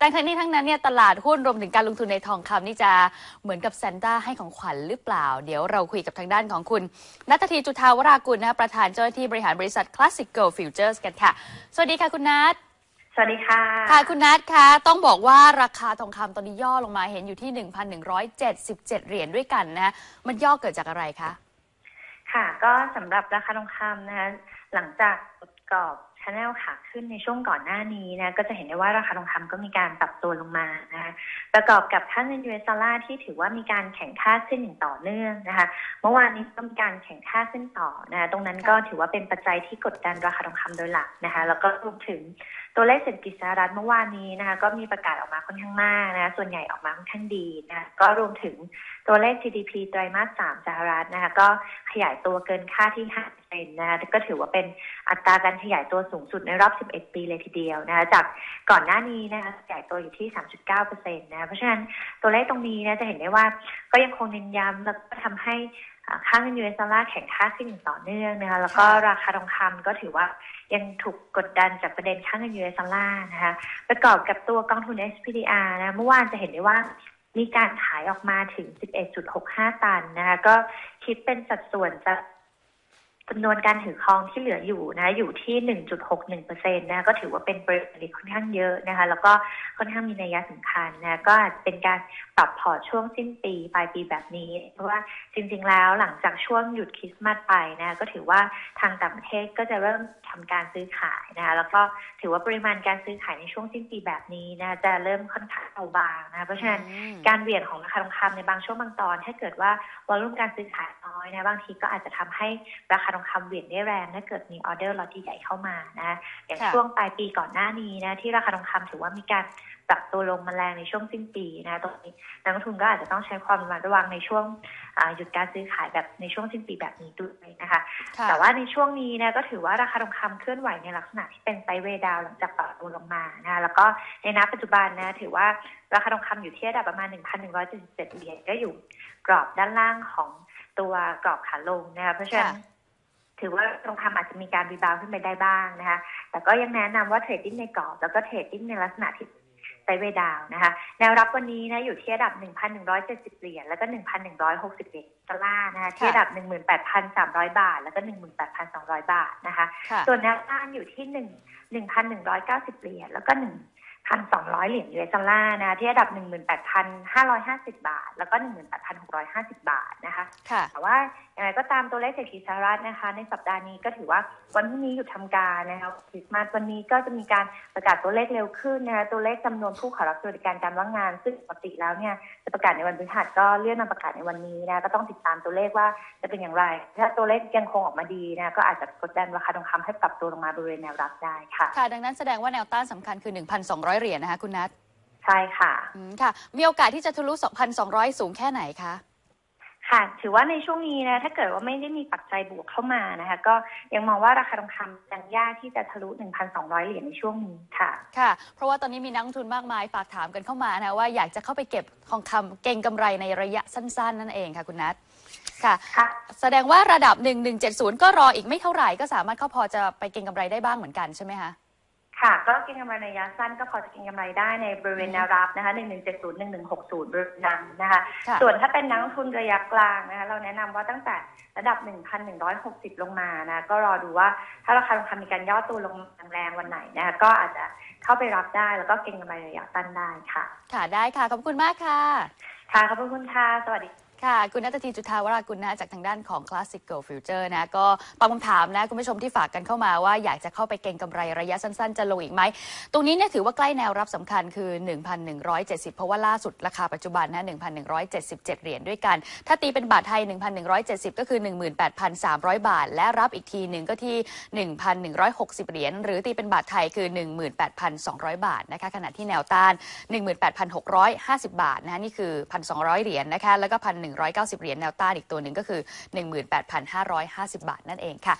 ดังนี้ทั้งนั้นเนี่ยตลาดหุ้นรวมถึงการลงทุนในทองคำนี่จะเหมือนกับซานต้าให้ของขวัญหรือเปล่า เดี๋ยวเราคุยกับทางด้านของคุณนัททีจุธาวรากุลนะคะประธานเจ้าหน้าที่บริหารบริษัท Classic Gold Futures กันค่ะ สวัสดีค่ะคุณนัทสวัสดีค่ะ ค่ะคุณนัทคะต้องบอกว่าราคาทองคำตอนนี้ย่อลงมาเห็นอยู่ที่ 1,177 เหรียญด้วยกันนะมันย่อเกิดจากอะไรคะ ค่ะ ก็สำหรับราคาทองคำนะคะหลังจากประกอบ ชแนลขาขึ้นในช่วงก่อนหน้านี้นะก็จะเห็นได้ว่าราคาทองคำก็มีการปรับตัวลงมานะคะประกอบกับค่าเงินยูเอสดอลลาร์ที่ถือว่ามีการแข่งค่าขึ้นอย่างต่อเนื่องนะคะเมื่อวานนี้ก็มีการแข่งค่าขึ้นต่อนะคะตรงนั้นก็ถือว่าเป็นปัจจัยที่กดดันราคาทองคำโดยหลักนะคะแล้วก็รวมถึงตัวเลขเศรษฐกิจสหรัฐเมื่อวานนี้นะคะก็มีประกาศออกมาค่อนข้างมากนะคะส่วนใหญ่ออกมาค่อนข้างดีนะคะก็รวมถึงตัวเลข GDP ไตรมาสสามสหรัฐนะคะก็ขยายตัวเกินค่าที่5%นะคะก็ถือว่าเป็นอัตราการขยายตัวสูงสุดในรอบ 11 ปีเลยทีเดียวนะคะจากก่อนหน้านี้นะคะขยายตัวอยู่ที่ 3.9%นะคะเพราะฉะนั้นตัวเลขตรงนี้นะจะเห็นได้ว่าก็ยังคงเน้นย้ำแล้วก็ทำให้ค่าเงินยูเอสดอลลาร์แข็งค่าขึ้นอย่างต่อเนื่องนะคะแล้วก็ราคาทองคำก็ถือว่ายังถูกกดดันจากประเด็นค่าเงินยูเอสดอลลาร์นะคะประกอบกับตัวกองทุน SPDR นะเมื่อวานจะเห็นได้ว่ามีการขายออกมาถึง 11.65 ตันนะคะก็คิดเป็นสัดส่วนจะ จำนวนการถือครองที่เหลืออยู่นะอยู่ที่ 1.61%นะก็ถือว่าเป็นปริมาณค่อนข้างเยอะนะคะแล้วก็ค่อนข้างมีนัยสำคัญนะก็อาจเป็นการปรับพอร์ตช่วงสิ้นปีปลายปีแบบนี้ เพราะว่าจริงๆแล้วหลังจากช่วงหยุดคริสต์มาสไปนะก็ถือว่าทางต่างประเทศก็จะเริ่มทำการซื้อขายนะคะแล้วก็ถือว่าปริมาณการซื้อขายในช่วงสิ้นปีแบบนี้นะจะเริ่มค่อนข้างเบาบางนะเพราะฉะนั้นการเบี่ยงของราคาทองคำในบางช่วงบางตอน ถ้าเกิดว่าวอลุ่มการซื้อขายน้อยนะบางทีก็อาจจะทำให้ราคาทองคำเบี่ยงได้แรงถ้าเกิดมีออเดอร์ล็อตใหญ่เข้ามานะอย่างช่วงปลายปีก่อนหน้านี้นะที่ราคาทองคำถือว่ามีการปรับตัวลงมาแรงในช่วงสิ้นปีนะตรงนี้นักลงทุนก็อาจจะต้องใช้ความระมัดระวังในช่วงหยุดการซื้อขายแบบในช่วงสิ้นปีแบบนี้ด้วยนะคะ แต่ว่าในช่วงนี้นะก็ถือว่าราคาทองคำเคลื่อนไหวในลักษณะที่เป็นไซด์เวย์ดาวหลังจากปรับตัวลงมานะแล้วก็ในนับปัจจุบันนะถือว่าราคาทองคำอยู่ที่ระดับประมาณ 1,177เหรียญก็อยู่กรอบด้านล่างของตัวกรอบขาลงนะคะเพราะฉะนั้น ถือว่าทองคำอาจจะมีการรีบาวขึ้นไปได้บ้างนะคะ แต่ก็ยังแนะนำว่าเทรดดิ้งในกรอบแล้วก็เทรดดิ้งในลักษณะที่ไซเวดาวนะคะ แนวรับวันนี้นะอยู่ที่ระดับ 1,170 เหรียญแล้วก็ 1,160เหรียญดอลลาร์นะคะที่ระดับ 18,300 บาท แล้วก็ 18,200 บาทนะคะ ส่วนแนวต้านอยู่ที่ 1 1,190 เหรียญแล้วก็ 1 1,200 เหรียญยูเอสดอลลาร์นะที่ระดับ 18,550 บาท แล้วก็ 18,650 บาทนะคะ แต่ว่า อย่างไรก็ตามตัวเลขเศรษฐกิจสหรัฐนะคะ ในสัปดาห์นี้ก็ถือว่าวันพรุ่งนี้หยุดทำการนะคะคริสต์มาสวันนี้ก็จะมีการประกาศตัวเลขเร็วขึ้นนะคะตัวเลขจำนวนผู้ขอรับสวัสดิการการว่างงาน ซึ่งปกติแล้วเนี่ยจะประกาศในวันพฤหัสก็เลื่อนมาประกาศในวันนี้นะก็ต้องติดตามตัวเลขว่าจะเป็นอย่างไร ถ้าตัวเลขยังคงออกมาดีนะก็อาจจะกดดันราคาทองคำให้ปรับตัวลงมาบริเวณแนวรับได้ค่ะค่ะ ดังนั้นแสดงว่าแนวต้านสำคัญคือ 1,200 เหรียญนะคะคุณนัทใช่ค่ะค่ะ มีโอกาสที่จะทะลุ 2,200 สูงแค่ไหนคะ ค่ะ ถือว่าในช่วงนี้นะถ้าเกิดว่าไม่ได้มีปัจจัยบวกเข้ามานะคะ ก็ยังมองว่าราคาทองคำยังยากที่จะทะลุ 1,200 เหรียญในช่วงนี้ค่ะ ค่ะ เพราะว่าตอนนี้มีนักลงทุนมากมายฝากถามกันเข้ามานะว่าอยากจะเข้าไปเก็บทองคำเก่งกำไรในระยะสั้น ๆ นั่นเองค่ะคุณนัทค่ะ แสดงว่าระดับ 1170 ก็รออีกไม่เท่าไหร่ก็สามารถเข้าพอจะไปเก่งกำไรได้บ้างเหมือนกันใช่ไหมคะ ค่ะ ก็เก็งกำไรในระยะสั้นก็พอจะเก็งกำไรได้ในบริเวณแนวรับนะคะหนึ่งหนึ่งเจ็ดศูนย์หนึ่งหนึ่งหกศูนย์บริเวณนั้นนะคะ ส่วนถ้าเป็นนักทุนระยะกลางนะคะ เราแนะนำว่าตั้งแต่ระดับหนึ่งพันหนึ่งร้อยหกสิบลงมานะ ก็รอดูว่าถ้าราคาทองคำมีการย่อตัวลงแรงวันไหนนะคะก็อาจจะเข้าไปรับได้แล้วก็เก็งกำไรระยะสั้นได้ค่ะ ค่ะได้ค่ะ ขอบคุณมากค่ะ ค่ะ ขอบคุณค่ะ สวัสดี ค่ะ คุณนัททีจุธาวรากุลนะจากทางด้านของ Classic Go Future นะ ก็ตอบคำถามนะ คุณผู้ชมที่ฝากกันเข้ามาว่าอยากจะเข้าไปเก็งกำไรระยะสั้น ๆ จะลงอีกไหม ตรงนี้เนี่ยถือว่าใกล้แนวรับสำคัญคือ 1,170 เพราะว่าล่าสุดราคาปัจจุบันนะ1,177 เหรียญด้วยกัน ถ้าตีเป็นบาทไทย 1,170 ก็คือ 18,300 บาท และรับอีกทีหนึ่งก็ที่ 1,160 เหรียญหรือตีเป็นบาทไทยคือ 18,200 บาทนะคะขณะที่แนวต้าน 18,650 บาทนะนี่คือ 1,200 เหรียญนะคะแล้วก็1 190 เหรียญแนวต้านอีกตัวหนึ่งก็คือ 18,550 บาทนั่นเองค่ะ